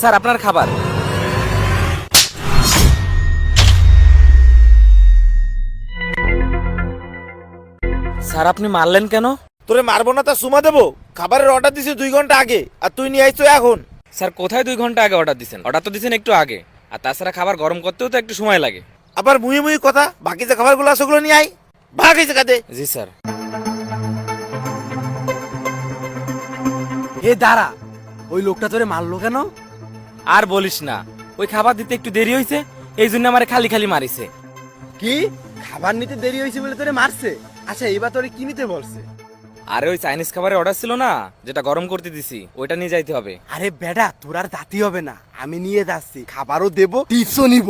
Sir আপনার খাবার। Sir আপনি মারলেন কেন? তোরে মারবো না তা সুমা দেবো। খাবারের অর্ডার দিছি দুই ঘণ্টা আগে আর তুই নিয়ে আইছো এখন। স্যার কোথায় দুই ঘণ্টা আগে অর্ডার দিছেন? অর্ডার তো দিছেন একটু আগে। আর তাছাড়া খাবার গরম করতেও তো একটু সময় লাগে। আবার মুহি মুহি কথা বাকি যে খাবারগুলো আছে ওগুলো নিয়ে আই ভাগ হয়েছে কাদে জি স্যার। এ দাঁড়া ওই লোকটা তোরে মারলো কেন? আর বলিস না ওই খাবার দিতে একটু দেরি হয়েছে এই জন্য আমার খালি খালি মারিছে। কি? খাবার নিতে দেরি হয়েছে বলে তোরে মারছে? আচ্ছা এবার তোরে কি নিতে বলছে? আরে ওই চাইনিজ খাবারের অর্ডার ছিল না যেটা গরম করতে দিছি ওইটা নিয়ে যাইতে হবে। আরে বেডা তোর আর দাতি হবে না। আমি নিয়ে যাচ্ছি খাবারও দেবো টিপসও নিব।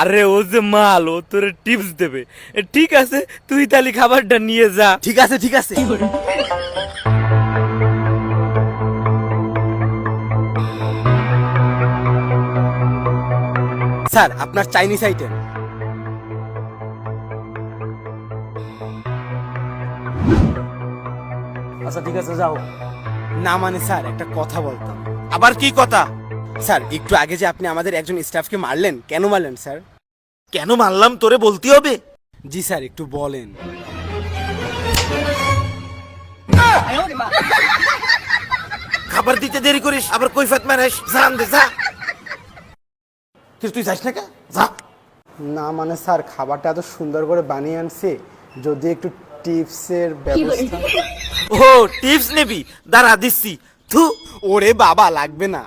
আরে ও যে মাল ও তোর টিপস দেবে। ঠিক আছে তুই তাহলে খাবারটা নিয়ে যা। ঠিক আছে ঠিক আছে। স্যার আপনার চাইনিজ আইটেম আচ্ছা ঠিক আছে যাও। না মানে স্যার একটা কথা বলতাম। আবার কি কথা? স্যার একটু আগে যে আপনি আমাদের একজন স্টাফকে মারলেন কেন মারলেন স্যার? কেন মারলাম তোরে বলতে হবে? জি স্যার একটু বলেন। খাবার দিতে দেরি করিস আবার কৈফাত মারিস। জান দে যা। কিন্তু তুই যাস না কে? যা। না মানে স্যার খাবারটা এত সুন্দর করে বানিয়ে আনছে যদি একটু টিপসের ব্যবস্থা ও টিপস নেবি। দাঁড়া দিচ্ছি। থু ওরে বাবা লাগবে না।